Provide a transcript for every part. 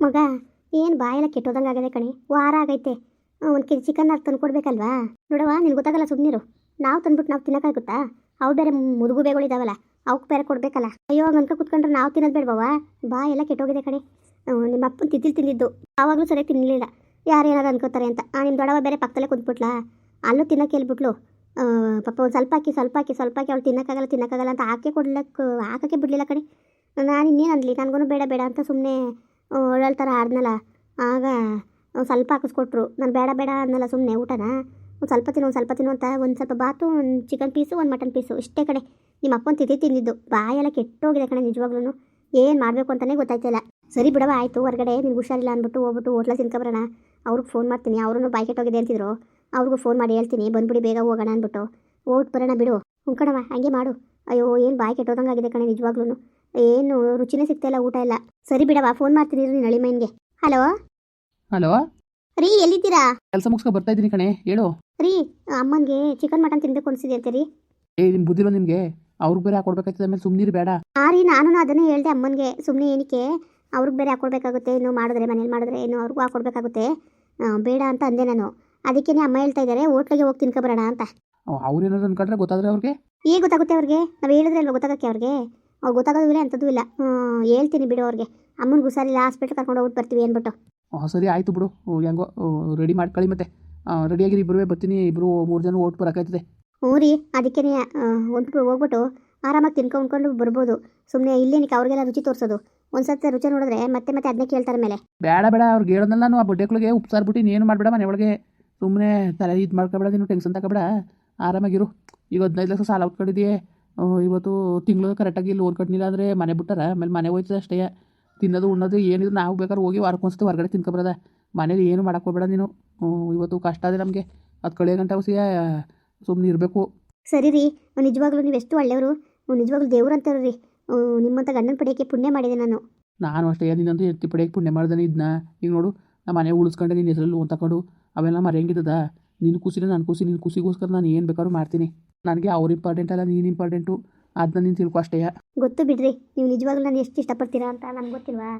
ಮಗ, ಏನು ಬಾಯೆಲ್ಲ ಕೆಟ್ಟೋದಂಗೆ ಆಗದೆ ಕಣಿ. ವಾರ ಆಗೈತೆ. ಒಂದು ಕೆ ಜಿ ಚಿಕನ್ ತಂದು ಕೊಡ್ಬೇಕಲ್ವಾ? ನೋಡವ್ವ, ನಿನ್ಗೆ ಗೊತ್ತಾಗಲ್ಲ ಸುಮ್ಮನಿರು ನಾವು ತಂದ್ಬಿಟ್ಟು ನಾವು ತಿನ್ನೋಕ್ಕಾಗುತ್ತಾ ಅವು ಬೇರೆ ಮುದುಗುಬೇಗಳಿದಾವಲ್ಲ ಅವಕ್ಕೆ ಬೇರೆ ಕೊಡಬೇಕಲ್ಲ. ಅಯ್ಯೋ ಗಂಕ ಕುತ್ಕೊಂಡ್ರೆ ನಾವು ತಿನ್ನೋದು ಬಾ ಬಾಯೆಲ್ಲ ಕೆಟ್ಟೋಗಿದೆ ಕಣೆ. ನಿಮ್ಮ ಅಪ್ಪನ ತಿದ್ದಿಲ್ ತಿಂದಿದ್ದು. ಆವಾಗಲೂ ಸರಿಯಾಗಿ ತಿನ್ನಲಿಲ್ಲ ಯಾರು ಏನಾರು ಅನ್ಕೋತಾರೆ ಅಂತ. ಆ ನಿಮ್ಮ ದೊಡವ ಬೇರೆ ಪಕ್ಕದಲ್ಲೇ ಕುಂತ್ಬಿಟ್ಲಾ? ಅಲ್ಲೂ ತಿನ್ನೋಕೆ ಹೇಳ್ಬಿಟ್ಲು. ಪಾಪ ಒಂದು ಸ್ವಲ್ಪ ಹಾಕಿ ಸ್ವಲ್ಪ ಹಾಕಿ ಸ್ವಲ್ಪ ಹಾಕಿ ಅವ್ಳು ತಿನ್ನೋಕ್ಕಾಗಲ್ಲ ತಿನ್ನೋಕ್ಕಾಗಲ್ಲ ಅಂತ ಹಾಕಿ ಕೊಡ್ಲಕ್ಕೆ ಹಾಕೋಕ್ಕೆ ಬಿಡಲಿಲ್ಲ ಕಣೆ. ನಾನು ಇನ್ನೇನು ಅನ್ಲಿ? ನನಗೂ ಬೇಡ ಬೇಡ ಅಂತ ಸುಮ್ಮನೆ ಒಳ್ಳೊಳ್ಳೆ ಥರ ಆಡ್ನಲ್ಲ ಆಗ ಸ್ವಲ್ಪ ಹಾಕಿಸ್ಕೊಟ್ರು. ನಾನು ಬೇಡ ಬೇಡ ಅನ್ನಲ್ಲ ಸುಮ್ಮನೆ ಊಟನ? ಒಂದು ಸ್ವಲ್ಪ ತಿನ್ನು, ಒಂದು ಸ್ವಲ್ಪ ತಿನ್ನು ಅಂತ ಒಂದು ಸ್ವಲ್ಪ ಬಾತು, ಒಂದು ಚಿಕನ್ ಪೀಸು ಒಂದು ಮಟನ್ ಪೀಸು ಇಷ್ಟೇ ಕಡೆ ನಿಮ್ಮ ಅಪ್ಪನ ತಿದ್ದಿ ತಿಂದಿದ್ದು. ಬಾಯೆಲ್ಲ ಕೆಟ್ಟೋಗಿದೆ ಕಣೆ ನಿಜವಾಗ್ಲೂ ಏನು ಮಾಡಬೇಕು ಅಂತಲೇ ಗೊತ್ತಾಯ್ತಿಲ್ಲ. ಸರಿ ಬಿಡವ ಆಯಿತು, ಹೊರಗಡೆ ನಿನ್ಗೆ ಹುಷಾರಿಲ್ಲ ಅಂದ್ಬಿಟ್ಟು ಹೋಗ್ಬಿಟ್ಟು ಹೋಟ್ಲ ತಿನ್ಕೊಬರೋಣ. ಅವ್ರಿಗೆ ಫೋನ್ ಮಾಡ್ತೀನಿ. ಅವ್ರೂ ಬಾಯ್ ಕೆಟ್ಟೋಗಿದೆ ಅಂತಿದ್ರು. ಅವ್ರಿಗೂ ಫೋನ್ ಮಾಡಿ ಹೇಳ್ತೀನಿ. ಬಂದ್ಬಿಡಿ, ಬೇಗ ಹೋಗೋಣ ಅಂದ್ಬಿಟ್ಟು. ಹೋಗ್ಬಿಟ್ಟು ಬರೋಣ ಬಿಡು. ಹ್ಞೂ ಕಣವ ಹಂಗೆ ಮಾಡು. ಅಯ್ಯೋ, ಏನು ಬಾಯ್ ಕೆಟ್ಟೋದಂಗಾಗಿದೆ ಕಣೆ ನಿಜವಾಗ್ಲೂ ಏನು ರುಚಿನೇ ಸಿಗ್ತಾಯಿಲ್ಲ ಊಟ ಎಲ್ಲ ಸರಿ ಬಿಡವಾ ಫೋನ್ ಮಾಡ್ತೀನಿ ನೀನು ನಳಿಮೈನ್ಗೆ ಹಲೋ ಹಲೋ ರೀ ಎಲ್ಲಿದ್ದೀರಾ? ಕೆಲಸ ಮುಗಿಸ್ಕೊ ಬರ್ತಾ ಇದ್ದೀನಿ ಕಣೆ ಹೇಳು. ರೀ ಅಮ್ಮನಿಗೆ ಚಿಕನ್ ಮಟನ್ ತಿನ್ಬೇಕು ಅನ್ಸಿದೆ ಅಂತ ರೀ. ಏ ನಿಮ್ ಬುದ್ಧಿರೋ ನಿಮಗೆ? ಅವ್ರಿಗೆ ಬೇರೆ ಹಾಕೊಡ್ಬೇಕಾಗ್ತದೆ ಆಮೇಲೆ ಸುಮ್ಮನಿರು ಬೇಡ. ಆ ರೀ ನಾನು ಅದನ್ನೇ ಹೇಳ್ದೆ ಅಮ್ಮನಿಗೆ ಸುಮ್ಮನೆ ಏನಕ್ಕೆ ಅವ್ರಿಗೆ ಬೇರೆ ಹಾಕೊಡ್ಬೇಕಾಗುತ್ತೆ ಏನು ಮಾಡಿದ್ರೆ ಮನೇಲಿ ಮಾಡಿದ್ರೆ ಇನ್ನು ಅವ್ರಿಗೂ ಹಾಕೊಡ್ಬೇಕಾಗುತ್ತೆ. ಆ, ಬೇಡ ಅಂತ ಅಂದೆ ನಾನು. ಅದಕ್ಕೇ ಅಮ್ಮ ಹೇಳ್ತಾ ಇದ್ದಾರೆ ಹೋಟ್ಲಿಗೆ ಹೋಗಿ ತಿನ್ಕೊಬರೋಣ ಅಂತ. ಅವ್ರು ಏನಾದ್ರು ಅನ್ಕೊಂಡ್ರೆ ಗೊತ್ತಾದ್ರೆ ಅವ್ರಿಗೆ. ಹೇಗೆ ಗೊತ್ತಾಗುತ್ತೆ ಅವ್ರಿಗೆ? ನಾವು ಹೇಳಿದ್ರೆ ಅಲ್ವಾ ಗೊತ್ತಾಗಕ್ಕೆ ಅವ್ರಿಗೆ? ಅವ್ರು ಗೊತ್ತಾಗೋದಿಲ್ಲ ಅಂಥದ್ದು ಇಲ್ಲ. ಹೇಳ್ತೀನಿ ಬಿಡು ಅವ್ರಿಗೆ. ಅಮ್ಮನಿಗೆ ಹುಷಾರಿಲ್ಲ ಹಾಸ್ಪಿಟ್ಲ್ ಕರ್ಕೊಂಡು ಹೋಗ್ಬಿಟ್ಟು ಬರ್ತೀವಿ ಅಂದ್ಬಿಟ್ಟು. ಹಾಂ ಸರಿ ಆಯಿತು ಬಿಡು. ಹೆಂಗೋ ರೆಡಿ ಮಾಡ್ಕೊಳ್ಳಿ ಮತ್ತೆ. ರೆಡಿಯಾಗಿರಿ ಇಬ್ಬರು ಬರ್ತೀನಿ. ಇಬ್ಬರು ಮೂರು ಜನ ಓಟ್ ಬರೋಕ್ಕಾಯ್ತದೆ. ಹ್ಞೂ ರೀ ಅದಕ್ಕೇ ಒಂದು ಹೋಗ್ಬಿಟ್ಟು ಆರಾಮಾಗಿ ತಿನ್ಕೊಂಡ್ಕೊಂಡು ಬರ್ಬೋದು. ಸುಮ್ಮನೆ ಇಲ್ಲೇನಕ್ಕೆ ಅವ್ರಿಗೆಲ್ಲ ರುಚಿ ತೋರಿಸೋದು. ಒಂದು ಸತಿ ರುಚಿ ನೋಡಿದ್ರೆ ಮತ್ತೆ ಮತ್ತೆ ಅದನ್ನೇ ಕೇಳ್ತಾರೆ ಮೇಲೆ. ಬೇಡ ಬೇಡ ಅವ್ರಿಗೆ ಹೇಳೋದಲ್ಲ ನಾನು. ಆ ಬಡ್ಡೆಗಳಿಗೆ ಉಪ್ಸಾರ್ಬಿಟ್ಟು ನೀನು ಮಾಡಬೇಡ ಮನೆ ಒಳಗೆ. ಸುಮ್ಮನೆ ತಲೆ ಇದು ಮಾಡ್ಕೊಬೇಡ ನೀನು ಟೆನ್ಷನ್ ತಗೋಬೇಡ ಆರಾಮಾಗಿರು. ಈಗ ಹದಿನೈದು ಲಕ್ಷ ಸಾಲ ಉಟ್ಕೊಂಡಿದ್ದೀಯೇ ಇವತ್ತು ತಿಂಗಳು ಕರೆಕ್ಟಾಗಿ ಲೋನ್ ಕಟ್ಟಿಲ್ಲ ಅಂದರೆ ಮನೆ ಬಿಟ್ಟಾರ ಆಮೇಲೆ ಮನೆ ಹೋಯ್ತದೆ ಅಷ್ಟೇ. ತಿನ್ನೋದು ಉಣ್ಣೋದು ಏನಿದ್ರು ನಾವು ಬೇಕಾದ್ರೆ ಹೋಗಿ ವಾರಕ್ಕೊಂದ್ಸತಿ ಹೊರಗಡೆ ತಿನ್ಕೊಬರೋದ ಮನೇಲಿ ಏನು ಮಾಡಕ್ಕೆ ಹೋಗ್ಬೇಡ ನೀನು. ಇವತ್ತು ಕಷ್ಟ ಅದೇ ನಮಗೆ. ಅದು ಕಳೆಯ ಗಂಟೆ ಅವಸಿಯ ಸುಮ್ಮನೆ ಇರಬೇಕು. ಸರಿ ರೀ ನಿಜವಾಗ್ಲೂ ನೀವು ಎಷ್ಟು ಒಳ್ಳೆಯವರು. ನಿಜವಾಗ್ಲೂ ದೇವ್ರು ಅಂತಾರೆ ರೀ ನಿಮ್ಮಂಥ ಗಂಡನ ಪಡೆಯೋಕ್ಕೆ ಪುಣ್ಯ ಮಾಡಿದೆ ನಾನು. ನಾನು ಅಷ್ಟೇ ನಿನ್ನಂತೂ ಎತ್ತಿ ಪಡೆಯಕ್ಕೆ ಪುಣ್ಯ ಮಾಡ್ದೆ ಇದನ್ನ ಈಗ ನೋಡು ನಮ್ಮ ಮನೆ ಉಳಿಸ್ಕೊಂಡೆ ನಿನ್ನ ಹೆಸರಲ್ಲಿ ಲೋನ್ ತಗೊಂಡು ಅವೆಲ್ಲ ಮರೆಯಂಗಿದ್ದದ ನಿನ್ನ ಖುಷಿನ ನಾನು ಖುಷಿ ನಿನ್ನ ಖುಷಿಗೋಸ್ಕರ ನಾನು ಏನು ಬೇಕಾದ್ರೂ ಮಾಡ್ತೀನಿ. ನನಗೆ ಅವ್ರು ಇಂಪಾರ್ಟೆಂಟ್ ಅಲ್ಲ ನೀನು ಇಂಪಾರ್ಟೆಂಟು ಅದನ್ನ ನೀನು ತಿಳ್ಕೊ ಅಷ್ಟೇ. ಗೊತ್ತು ಬಿಡ್ರಿ ನೀವು ನಿಜವಾಗ್ಲೂ ನಾನು ಎಷ್ಟು ಇಷ್ಟಪಡ್ತೀರಾ ಅಂತ ನನಗೆ ಗೊತ್ತಿಲ್ವಾ?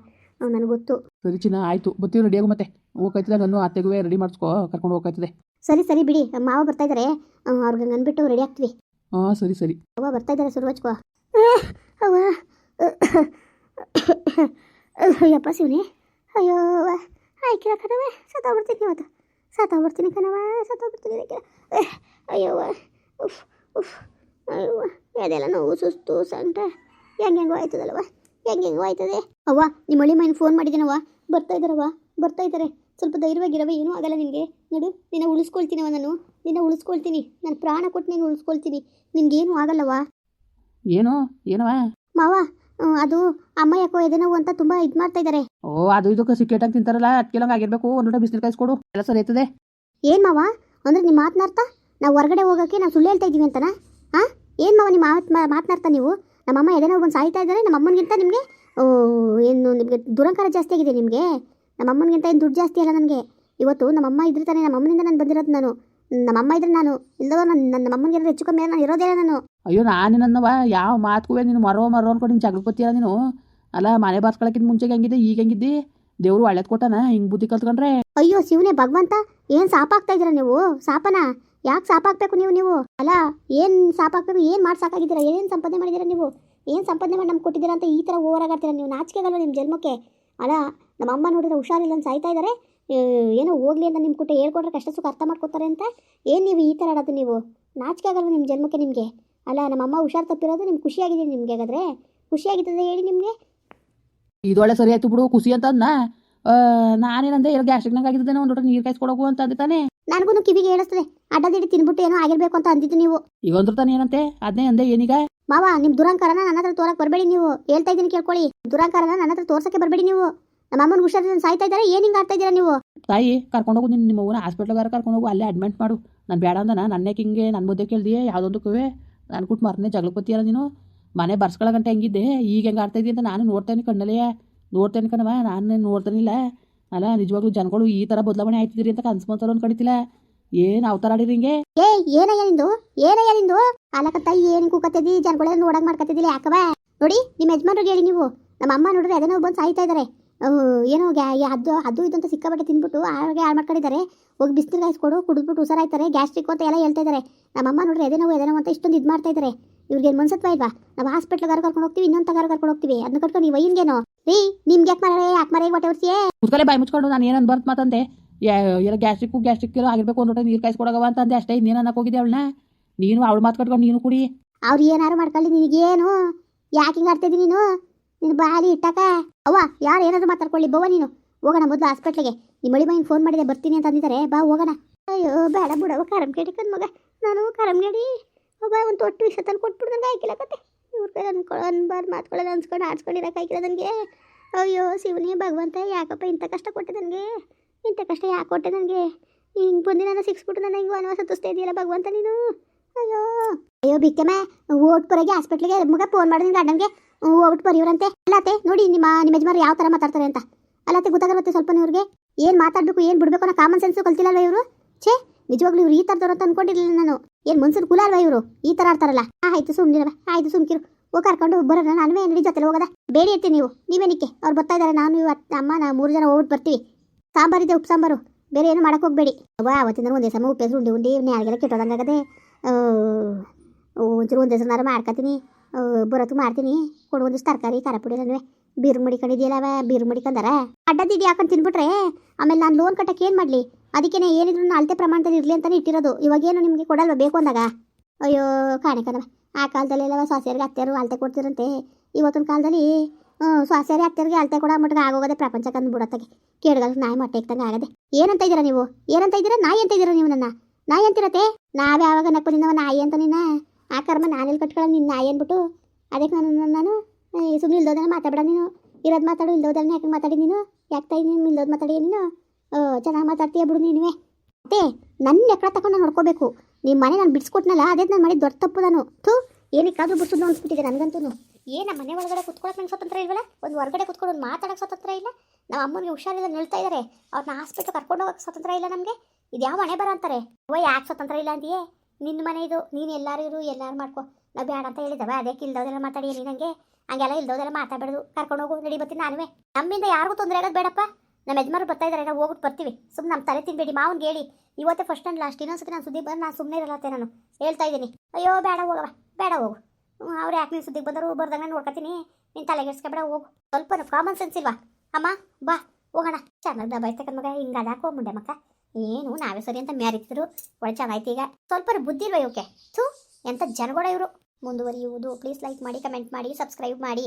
ನನಗೆ ಗೊತ್ತು. ಸರಿ ಚಿನ್ನ ಆಯಿತು. ಬರ್ತೀವಿ ರೆಡಿಯಾಗು ಮತ್ತೆ. ಹೋಗ್ತೈತದ ನಾನು ಅತ್ತೆಗೂ ರೆಡಿ ಮಾಡಿಸ್ಕೊ ಕರ್ಕೊಂಡು ಹೋಗ್ತೈತದೆ ಸರಿ ಸರಿ ಬಿಡಿ. ಮಾವ ಬರ್ತಾ ಇದ್ದಾರೆ ಅವ್ರಿಗೆ ಅಂದ್ಬಿಟ್ಟು ರೆಡಿ ಆಗ್ತೀವಿ. ಹಾಂ ಸರಿ ಸರಿ. ಅವ ಬರ್ತಾ ಇದ್ದಾರೆ ಶುರು ಹಚ್ಕೋ ಅವ್ವ. ಅಯ್ಯಪ್ಪ ಶಿವನೇ. ಅಯ್ಯೋ ಆಯ್ಕಿರ ಕಣವ ಸತ್ತೋಗ್ಬಿಡ್ತೀನಿ ಇವತ್ತು. ಸತ್ತೋಗ್ಬಿಡ್ತೀನಿ ಕಣವ ಸತ್ತೋಗ್ಬಿಡ್ತೀನಿ ಅಯ್ಯವ್ವ ಉಫ್ ಉಫ್. ಅಲ್ವ ಅದೆಲ್ಲ ನೋವು ಸುಸ್ತು ಸಂಟ. ಹೆಂಗೆಂಗೋ ಆಯ್ತದಲ್ವ ಹೆಂಗೆಂಗೋ ಆಯ್ತದೆ. ಅವ್ವ ನಿಮ್ಮ ಹಳ್ಳಿ ಮೈನ್ ಫೋನ್ ಮಾಡಿದ್ದೀನವ್ವ ಬರ್ತಾ ಇದ್ದಾರವ್ವ ಬರ್ತಾ ಇದ್ದಾರೆ. ಸ್ವಲ್ಪ ಧೈರ್ಯವಾಗಿರವ ಏನೂ ಆಗಲ್ಲ ನಿನಗೆ. ನೋಡು ನಿನ್ನ ಉಳಿಸ್ಕೊಳ್ತೀನವ ನಾನು. ನಿನ್ನ ಉಳಿಸ್ಕೊಳ್ತೀನಿ. ನಾನು ಪ್ರಾಣ ಕೊಟ್ಟು ನೀನು ಉಳಿಸ್ಕೊಳ್ತೀನಿ. ನಿನ್ಗೇನು ಆಗಲ್ಲವ ಏನು ಏನವ ಮಾವ ಅದು ಅಮ್ಮ ಯಾಕೋ ಎದೆನೋವು ಅಂತ ತುಂಬಾ ಇದು ಮಾಡ್ತಾ ಇದ್ದಾರೆ ಓ ಅದು ಇದಕ್ಕೆ ಸಿಕ್ಕೇಟಾಗಿ ತಿಂತಾರಲ್ಲ ಅಟ್ಕೆಲಂಗೆ ಆಗಿರ್ಬೇಕು. ಒಂದು ಬಿಸಿಲು ಕಾಯಿಸ್ಕೊಡು ಎಲ್ಲ ಸರಿ ಏನ್ ಏನು ಮಾವ? ಅಂದ್ರೆ ನಿಮ್ಮ ಮಾತನಾಡ್ತಾ ನಾವು ಹೊರಗಡೆ ಹೋಗೋಕ್ಕೆ ನಾವು ಸುಳ್ಳು ಹೇಳ್ತಾ ಇದ್ದೀವಿ ಅಂತನಾ? ಹಾಂ ಏನು ಮಾವ ನಿಮ್ಮ ಮಾತು ಮಾತನಾಡ್ತಾ ನೀವು? ನಮ್ಮಮ್ಮ ಎದೆನೋವು ಬಂದು ಸಾಯ್ತಾ ಇದ್ದಾರೆ ನಮ್ಮ ಅಮ್ಮನಿಗಿಂತ ನಿಮಗೆ ಏನು ನಿಮಗೆ ದುರಂಕಾರ ಜಾಸ್ತಿ ಆಗಿದೆ ನಿಮಗೆ? ನಮ್ಮ ಅಮ್ಮನಿಗಿಂತ ಏನು ದುಡ್ಡು ಜಾಸ್ತಿ ಅಲ್ಲ ನನಗೆ? ಇವತ್ತು ನಮ್ಮಮ್ಮ ಇದ್ರೆ ತಾನೇ ನಮ್ಮಮ್ಮನಿಂದ ನಾನು ಬಂದಿರೋದು ನಾನು. ನಮ್ಮಮ್ಮ ಇದ್ರೆ ನಾನು. ಇಲ್ಲದೋ ನನ್ನ ನನ್ನ ಅಮ್ಮನಿಗೆ ಹೆಚ್ಚು ಕಮ್ಮಿ ನಾನು ಇರೋದೇ ನಾನು. ಅಯ್ಯೋ, ನಾನು ನನ್ನವ ಯಾವ ಮಾತುಗೂ ನೀನು? ಮರೋ ಮರೋ ಅನ್ಕೊಂಡು ನಿನ್ನ ಜಗಳ ನೀನು? ಅಲ್ಲ, ಮನೆ ಬಾರ್ಸ್ಕೊಳಕ್ಕಿಂತ ಮುಂಚೆಗೆ ಹೆಂಗಿದ್ದೆ? ಈಗ ಹೆಂಗಿದ್ದಿ? ದೇವ್ರು ಹಳೆದ್ ಕೊಟ್ಟನ, ಹಿಂಗ್ ಬುದ್ಧಿ ಕಲ್ತ್ಕೊಂಡ್ರೆ. ಅಯ್ಯೋ, ಶಿವನೇ, ಭಗವಂತ, ಏನು ಸಾಪಾಗ್ತಾ ಇದೀರ ನೀವು? ಸಾಪನ? ಯಾಕೆ ಸಾಪಾಕ್ಬೇಕು ನೀವು ನೀವು? ಅಲ್ಲ, ಏನು ಸಾಪಾಕ್ಬೇಕು, ಏನು ಮಾಡಿ ಸಾಕಾಗಿದ್ದೀರಾ? ಏನ್ ಸಂಪಾದನೆ ಮಾಡಿದೀರ ನೀವು? ಏನು ಸಂಪಾದನೆ ಮಾಡಿ ನಮ್ಗೆ ಕೊಟ್ಟಿದ್ದೀರಾ ಅಂತ ಈ ಥರ ಓವರಾಗಾಡ್ತೀರಾ ನೀವು? ನಾಚಿಕೆಗಲ್ವ ನಿಮ್ಮ ಜನ್ಮಕ್ಕೆ? ಅಲ್ಲ, ನಮ್ಮ ಅಮ್ಮ ನೋಡಿದ್ರೆ ಹುಷಾರಿಲ್ಲ ಅಂತ ಸಾಯ್ತಾ ಇದಾರೆ. ಏನೋ ಹೋಗ್ಲಿ ಅಂತ ನಿಮ್ಮ ಕುಟ್ಟ ಹೇಳ್ಕೊಟ್ರೆ ಕಷ್ಟ ಸುಖ ಅರ್ಥ ಮಾಡ್ಕೊತಾರೆ ಅಂತ. ಏನು ನೀವು ಈ ಥರ ಆಡೋದು ನೀವು? ನಾಚಿಕೆ ಆಗಲ್ವ ನಿಮ್ಮ ಜನ್ಮಕ್ಕೆ ನಿಮಗೆ? ಅಲ್ಲ, ನಮ್ಮ ಅಮ್ಮ ಹುಷಾರ್ ತಪ್ಪಿರೋದು ನಿಮ್ಗೆ ಖುಷಿಯಾಗಿದೆ ನಿಮಗೆ ಹಾಗಾದ್ರೆ? ಖುಷಿಯಾಗಿದ್ದ ಹೇಳಿ ನಿಮಗೆ. ಇದೊಳ್ಳೆ ಸರಿ ಆಯ್ತು ಬಿಡು ಖುಷಿ ಅಂತ ಅಂದ್ನ ನಾನೇನಂದೆ ಎಲ್ಲ ಗ್ಯಾಸ್ಟ್ರಿಕ್ನಾಗ ಆಗಿದ್ದೇನೆ ಒಂದು ಲೋಟ ನೀರು ಕಾಯಿಸ್ಕೊಡೋಗು ಅಂತ ಅಂದೆ ತಾನೆ? ನನಗೂ ಕಿವಿಗೆ ಹೇಳಿಸ್ತದೆ ಅಡ್ಡದಿಡಿ ತಿನ್ಬಿಟ್ಟು ಏನೋ ಆಗಿರ್ಬೇಕು ಅಂತ ಅಂದಿದ್ದು ನೀವು. ಈಗ ಒಂದ್ರ ತಾನೆ ಏನಂತೆ ಅದನ್ನೇ ಅಂದೆ ಏನೀಗ? ಮಾವ ನಿಮ್ ದುರಂಕಾರನ ನನ್ನ ಹತ್ರ ತೋರಕ್ ಬರಬೇಡಿ ನೀವು. ಹೇಳ್ತಾ ಇದ್ದೀನಿ ಕೇಳ್ಕೊಳ್ಳಿ. ದುರಂಕಾರನ ನನ್ನ ಹತ್ರ ತೋರ್ಸಕ್ಕೆ ಬರಬೇಡಿ ನೀವು. ನಮ್ಮ ಅಮ್ಮನ ಹುಷಾರಿಲ್ಲ ಸಾಯ್ತಾ ಇದ್ದಾರೆ ಏನ್ ಹಿಂಗೆ ಆಡ್ತಾ ಇದ್ದೀರಾ ನೀವು? ತಾಯಿ ಕರ್ಕೊಂಡೋಗು ನಿನ್ನ ನಿಮ್ಮ ಊನ ಹಾಸ್ಪಿಟ್ಲ್ಗಾರ ಕರ್ಕೊಂಡೋಗು ಅಲ್ಲೇ ಅಡ್ಮಿಟ್ ಮಾಡು. ನಾನು ಬೇಡ ಅಂದನ ನನ್ನೇ ಹಿಂಗೆ ನನ್ನ ಮುದ್ದೆ ಕೇಳ್ದಿಯೇ ಯಾವುದೊಂದಕ್ಕೂ ನಾನು ಕೊಟ್ಟು ಮರನೇ ಜಗಳ ಕೊತ್ತೀಯಲ್ಲ ನೀನು. ಮನೆ ಬರ್ಸ್ಕೊಳ್ಳೋ ಗಂಟೆ ಹೆಂಗಿದ್ದೆ? ಈಗ ಹೆಂಗೆ ಆಡ್ತಾ ಇದ್ದಿ ಅಂತ ನಾನು ನೋಡ್ತೇನೆ ಕಣ್ಣಲ್ಲೇ. ನೋಡ್ತೇನೆ ಕಣವ ನಾನು ನೋಡ್ತಾನಿಲ್ಲ. ಅಲ್ಲ, ನಿಜವಾಗ್ಲೂ ಜನಗಳು ಈ ಥರ ಬದಲಾವಣೆ ಆಯ್ತಿದ್ರಿ ಅಂತ ಕನ್ಸ್ಕೊಂತಾರ ಅನ್ಕೊಂಡಿತಿಲ್ಲ ಏನು ಅವತಾರ ಆಡಿರಿ ಹಿಂಗೆ? ಏ, ಏನಯ್ಯ ನಿಂದು? ಏನಯ್ಯ ನಿಂದು? ಅಲಕತ್ತ ಏನು ಕೂಕತ್ತಿದ್ದಿ? ಜನಗಳೆಲ್ಲ ನೋಡಂಗೆ ಮಾಡ್ಕತ್ತಿದ್ದಿಲ್ಲ ಯಾಕವ ನೋಡಿ ನಿಮ್ಮ ಯಜಮಾನ್ರಿಗೆ ಹೇಳಿ ನೀವು. ನಮ್ಮ ಅಮ್ಮ ನೋಡ್ರಿ ಅದೇನೋ ಬಂದು ಸಾಯ್ತಾ ಇದ್ದಾರೆ ಏನೋ ಅದು ಅದು ಇದಂತ ಅಂತ ಸಿಕ್ಕಾಪಟ್ಟೆ ತಿಂದ್ಬಿಟ್ಟು ಆರೋಗ್ಯ ಹಾಳು ಮಾಡ್ಕೊಂಡಿದ್ದಾರೆ. ಹೋಗಿ ಬಿಸಿನೀರು ಕಾಯಿಸ್ಕೊಡು, ಕುಡಿದ್ಬಿಟ್ಟು ಹುಷಾರಾಯ್ತಾರೆ, ಗ್ಯಾಸ್ಟ್ರಿಕ್ ಅಂತ ಎಲ್ಲ ಹೇಳ್ತಾ ಇದ್ದಾರೆ ನಮ್ಮಮ್ಮ ನೋಡ್ರಿ ಎದೆ ನೋವು ಎದೆ ಅಂತ ಇಷ್ಟೊಂದು ಇದು ಮಾಡ್ತಾ ಇದ್ದಾರೆ ಇವ್ರಿಗೆ ಮನ್ಸತ್ವ ಇಲ್ವಾ? ನಾವು ಹಾಸ್ಪಿಟ್ಲ್ಗಾರು ಕರ್ಕೊಂಡು ಹೋಗ್ತೀವಿ ಇನ್ನೊಂದು ತಗಾರ ಕರ್ಕೊಂಡು ಹೋಗ್ತೀವಿ. ಅದನ್ನ ಕಟ್ಕೊಂಡು ನೀವು ವೈನ್ಗೇನೋ ರೀ ನಿಮ್ಗೆ ಯಾಕೆ ಮಾರೇ ಯಾಕೆ ಮಾರೇ ಹೊಟ್ಟೆ ಉರ್ಸಿಯೇ ಕುತ್ಕಲೆ ಬಾಯಿ ಮುಚ್ಕೊಂಡು ನಾನು ಏನಂದು ಬರ್ತ್ ಮಾತಂತೆ? ಗ್ಯಾಸ್ಟ್ರಿಕ್ಕು ಗ್ಯಾಸ್ಟ್ರಿಕ್ ಎಲ್ಲ ಆಗಿರ್ಬೇಕು ಒಂದು ನೀರು ಕಾಯಿಸ್ಕೊಡಗವ ಅಂತ ಅಂದೆ ಅಷ್ಟೇ ಇನ್ನೇನು ಅನ್ನಕ್ಕೆ ಹೋಗಿದ್ದೆ ಅವಳನ್ನ? ನೀನು ಅವಳು ಮಾತು ಕಟ್ಕೊಂಡು ನೀನು ಕುಡಿ. ಅವ್ರು ಏನಾರು ಮಾಡ್ಕೊಳ್ಳಿ ನಿನಗೇನು? ಯಾಕೆ ಹಿಂಗೆ ಆಡ್ತಿದ್ದಿ ನೀನು? ನಿನ್ನ ಬಾಲಿ ಇಟ್ಟಕ? ಅವ್ವ ಯಾರು ಏನಾದ್ರು ಮಾತಾಡ್ಕೊಳ್ಳಿ ಬವ್ವ ನೀನು. ಹೋಗೋಣ ಮೊದಲು ಹಾಸ್ಪಿಟ್ಲಿಗೆ ನಿಮ್ಮ ಮಳಿ ಮೈನ್ ಫೋನ್ ಮಾಡಿದೆ ಬರ್ತೀನಿ ಅಂತ ಅಂದಿದ್ದಾರೆ ಬಾ ಹೋಗೋಣ. ಅಯ್ಯೋ ಬೇಡ ಬಿಡವ ಕರಮ್ಗೇಡಿ ಕನ್ ಮಗ ನಾನು ಕರಮ್ಗೇಡಿ ಒಬ್ಬ ಒಂದು ತೊಟ್ಟು ವಿಷ ತಂದು ಕೊಟ್ಬಿಡು ನನಗೆ ಆಯ್ಕಿಲ್ಲ ಕತೆ. ಇವ್ರ ಕೈ ಅನ್ಕೊಳ್ಳೋ ಅನ್ಬಾರ್ದು ಮಾತ್ಕೊಳ್ಳೋದು ಅನ್ಸ್ಕೊಂಡು ಆಡ್ಸ್ಕೊಂಡಿರಕ್ಕೆ ಆಯ್ಕಿಲ್ಲ ನನಗೆ. ಅಯ್ಯೋ, ಶಿವನೇ ಭಗವಂತ, ಯಾಕಪ್ಪ ಇಂಥ ಕಷ್ಟ ಕೊಟ್ಟೆ ನನಗೆ? ಇಂಥ ಕಷ್ಟ ಯಾಕೆ ಕೊಟ್ಟೆ ನನಗೆ? ಹಿಂಗೆ ಬಂದು ನಾನು ಸಿಕ್ಸ್ಬಿಟ್ಟು ನನ್ನ ಹಿಂಗೆ ವನವಾಸ ತುಸ್ತಾ ಇದೆಯಲ್ಲ ಭಗವಂತ ನೀನು? ಅಯ್ಯೋ. ಅಯ್ಯೋ ಬಿಕ್ಕಮ್ಮ ಓಟ್ ಪರಗೆ ಹಾಸ್ಪಿಟ್ಲಿಗೆ ಮಗ ಫೋನ್ ಮಾಡಿದ್ರೆ ಗಂಡನಿಗೆ ಓಟ್ ಬರೆಯೋರಂತೆ ಅಲ್ಲತ್ತೆ, ನೋಡಿ ನಿಮ್ಮ ನಿಮ್ಮ ಯಜಮಾರು ಯಾವ ಥರ ಮಾತಾಡ್ತಾರೆ ಅಂತ. ಅಲ್ಲತ್ತೆ ಗೊತ್ತಾಗಿರುತ್ತೆ ಸ್ವಲ್ಪ ಇವ್ರಿಗೆ. ಏನು ಮಾತಾಡಬೇಕು, ಏನು ಬಿಡಬೇಕು ಅನ್ನೋ ಕಾಮನ್ ಸೆನ್ಸು ಕಲ್ತಿಲ್ಲಲ್ವ ಇವರು? ಛೇ, ನಿಜವಾಗ್ಲೂ ಇವ್ರು ಈ ಥರದವ್ರು ಅಂತ ಅನ್ಕೊಂಡಿರಲಿಲ್ಲ ನಾನು. ಏನು ಮನ್ಸನ್ ಕುಲ ಇವರು? ಈ ಥರ ಆಡ್ತಾರಲ್ಲ. ಆಯ್ತು ಸುಮ್ಮನಿರವ ಆಯ್ತು ಸುಮ್ಕಿರು ಹೋಗಿ ಕರ್ಕೊಂಡು ಬರೋಣ. ನಾನುವೇ ನಡಿ ಜೊತೆ ಹೋಗದ? ಬೇಡಿ ಇರ್ತೀನಿ ನೀವು. ನೀವೇನಿಕ್ಕೆ ಅವ್ರು ಬರ್ತಾ ಇದ್ದಾರೆ ನಾನು ಇವತ್ತು ಅಮ್ಮ ನಾವು ಮೂರು ಜನ ಹೋಗ್ಬಿಟ್ಟು ಬರ್ತೀವಿ. ಸಾಂಬಾರಿದೆ ಉಪ್ಪು ಸಾಂಬಾರು. ಬೇರೆ ಏನು ಮಾಡಕ್ಕೆ ಹೋಗಬೇಡಿ. ಅವತ್ತಿಂದ್ರೆ ಅವತ್ತಿಂದ ಒಂದೇ ಸಮ ಉಪ್ಪು ಹೆಸರು ಉಂಡಿ ಉಂಡಿ ನ್ಯಾಗೆಲ್ಲ ಕೆಟ್ಟೋದಂಗಾಗದೆ ಒಂಚೂರು ಒಂದು ಹೆಸರು ಮಾಡ್ಕೊತೀನಿ. ಬರೋತ್ತು ಮಾಡ್ತೀನಿ. ಕೊಡು ಒಂದಿಷ್ಟು ತರಕಾರಿ, ಖಾರ ಪುಡಿ ಅಲ್ವೇ ಬೀರು ಮಡಿಕೊಂಡಿದ್ಯಲ್ಲ ಅವ ಬೀರು ಮಡಿಕೊಂಡಾರ ಅಡ್ಡದಿದ್ದು ಹಾಕೊಂಡು ತಿನ್ಬಿಟ್ರೆ? ಆಮೇಲೆ ನಾನು ಲೋನ್ ಕಟ್ಟಕ್ಕೆ ಏನು ಮಾಡಲಿ? ಅದಕ್ಕೇನೆ ಏನಿದ್ರು ಅಳತೆ ಪ್ರಮಾಣದಲ್ಲಿ ಇರಲಿ ಅಂತಾನೆ ಇಟ್ಟಿರೋದು. ಇವಾಗೇನು ನಿಮಗೆ ಕೊಡಲ್ವ ಬೇಕು ಅಂದಾಗ? ಅಯ್ಯೋ, ಕಾಣೆ ಕಣವ ಆ ಕಾಲದಲ್ಲೆಲ್ಲ ಸ್ವಾಸಿಯರಿಗೆ ಅತ್ತೆಯರು ಅಳತೆ ಕೊಡ್ತಿರಂತೆ. ಇವತ್ತಿನ ಕಾಲದಲ್ಲಿ ಸ್ವಾಸಿಯರಿ ಅತ್ತೆಯರಿಗೆ ಅಳತೆ ಕೊಡೋ ಮಟ್ಟಿಗೆ ಆಗೋಗದೆ ಪ್ರಪಂಚಕ್ಕೆ ಅಂದ್ಬಿಡತ್ತಾಗೆ ಕೇಳಿದಾಗ ನಾಯಿ ಮೊಟ್ಟೆ ಇಕ್ತಂಗೆ ಆಗದೆ. ಏನಂತ ಇದ್ದೀರಾ ನೀವು? ಏನಂತ ಇದ್ದೀರಾ? ನಾಯಿ ಅಂತ ಇದ್ದೀರಾ ನೀವು ನನ್ನ? ನಾಯಿ ಅಂತಿರತ್ತೆ? ನಾವೇ ಯಾವಾಗ ನಿನ್ನವ ನಾಯಿ ಅಂತ ನಿನ್ನ? ಆ ಕರ್ಮ ನಾನೆಲ್ಲಿ ಕಟ್ಕೊಳ್ಳೋ ನಿನ್ನ ನಾಯಿ ಅಂದ್ಬಿಟ್ಟು ಅದಕ್ಕೆ ನಾನು ನಾನು ಸುಮ್ಮನೆ ಇಲ್ದೋದನ್ನ ಮಾತಾಡ ನೀನು. ಇರೋದು ಮಾತಾಡು ಇಲ್ದೋದನ್ನ ಯಾಕೆ ಮಾತಾಡಿ ನೀನು? ಯಾಕೆ ತಾಯಿ ನೀನು, ಇಲ್ದೋದು ಮಾತಾಡಿ ನೀನು? ಚೆನ್ನಾಗಿ ಮಾತಾಡ್ತೀಯ ಬಿಡು ನೀನುವೆ ಮತ್ತೆ ನನ್ನ ಎಕ್ಕಡ ತಗೊಂಡು ನಾನು ನೋಡ್ಕೋಬೇಕು ನಿಮ್ಮ ಮನೆ ನಾನು ಬಿಡಿಸ್ಕೊಟ್ನಲ್ಲ, ಅದೇ ನಾನು ಮಾಡಿದ ದೊಡ್ಡ ತಪ್ಪು ನಾನು ಥೂ ಏನಕ್ಕಾದ್ರೂ ಬಿಡ್ಸೋದು ಅನ್ಸ್ಬಿಟ್ಟಿದೆ ನನಗಂತೂ ಏನು ನಮ್ಮ ಮನೆ ಒಳಗಡೆ ಕುತ್ಕೊಳಕ್ಕೆ ನಂಗೆ ಸ್ವತಂತ್ರ ಇಲ್ವಲ್ಲ? ಒಂದು ಹೊರಗಡೆ ಕುತ್ಕೊಂಡು ಒಂದು ಮಾತಾಡೋಕ್ಕೆ ಸ್ವತಂತ್ರ ಇಲ್ಲ? ನಮ್ಮ ಅಮ್ಮನಿಗೆ ಹುಷಾರಿಲ್ಲ ನಿಲ್ತಾ ಇದ್ದಾರೆ ಅವ್ರನ್ನ ಹಾಸ್ಪಿಟ್ಲ್ ಕರ್ಕೊಂಡು ಹೋಗಕ್ಕೆ ಸ್ವತಂತ್ರ ಇಲ್ಲ ನಮಗೆ? ಇದು ಯಾವ ಮನೆ ಬರ ಅಂತಾರೆ? ಅವ ಯಾಕೆ ಸ್ವತಂತ್ರ ಇಲ್ಲ ಅಂತೀಯೇ ನಿನ್ನ ಮನೆ ಇದು, ನೀನು ಎಲ್ಲರೂ ಇರು, ಎಲ್ಲರೂ ಮಾಡ್ಕೊ. ನಾವು ಬೇಡ ಅಂತ ಹೇಳಿದವ ಅದಕ್ಕೆ ಇಲ್ದೋದೆಲ್ಲ ಮಾತಾಡಿ ನೀನಂಗೆ ಹಂಗೆಲ್ಲ ಇಲ್ದೋದೆಲ್ಲ ಮಾತಾಡೋದು ಕರ್ಕೊಂಡು ಹೋಗು, ನಡಿ ಬರ್ತೀನಿ ನಾನುವೇ. ನಮ್ಮಿಂದ ಯಾರಿಗೂ ತೊಂದರೆ ಆಗೋದು ಬೇಡಪ್ಪ. ನಮ್ಮ ಯಜಮಾರು ಬರ್ತಾ ಇದ್ದಾರೆ ನಾವು ಹೋಗ್ಬಿಟ್ಟು ಬರ್ತೀವಿ. ಸುಮ್ಮನೆ ನಮ್ಮ ತಲೆ ತಿನ್ಬೇಡಿ. ಮಾವನ್ಗೆ ಹೇಳಿ. ಇವತ್ತೇ ಫಸ್ಟ್ ಆ್ಯಂಡ್ ಲಾಸ್ಟ್ ಇನ್ನೊಂದ್ಸತಿ ನಾನು ಸುದ್ದಿ ಬಂದು ನಾನು ಸುಮ್ಮನೆ ಇರಲ್ಲತ್ತೆ ನಾನು. ಹೇಳ್ತಾ ಇದ್ದೀನಿ. ಅಯ್ಯೋ, ಬೇಡ ಹೋಗವ ಬೇಡ, ಹೋಗು. ಅವ್ರು ಯಾಕೆ ನೀನು ಸುದ್ದಿಗೆ ಬಂದರು ಬರ್ದಂಗೆ ನೋಡ್ಕೊತೀನಿ. ನೀನು ತಲೆಗೆಡ್ಸ್ಕೊಬೇಡ ಹೋಗು. ಸ್ವಲ್ಪ ಕಾಮನ್ ಸೆನ್ಸ್ ಇಲ್ವಾ? ಅಮ್ಮ, ಬಾ, ಹೋಗೋಣ. ಚೆನ್ನಾಗಿ ದಬಾಯ್ತಕ್ಕ ಮಗ. ಹಿಂಗೆ ಅದಾಕೋ ಮುಂಡೆ ಮಕ್ಕ. ಏನು, ನಾವೇ ಸರಿ ಅಂತ ಮ್ಯಾರಿತಿದ್ರು ಒಳ್ಳೆ ಚೆನ್ನಾಯ್ತು ಈಗ. ಸ್ವಲ್ಪ ಬುದ್ಧಿ ಇಲ್ವಾ ಇವಕ್ಕೆ? ಥೂ ಎಂಥ ಜನಗಳ ಇವರು. ಮುಂದುವರಿಯುವುದು. ಪ್ಲೀಸ್ ಲೈಕ್ ಮಾಡಿ ಕಮೆಂಟ್ ಮಾಡಿ ಸಬ್ಸ್ಕ್ರೈಬ್ ಮಾಡಿ.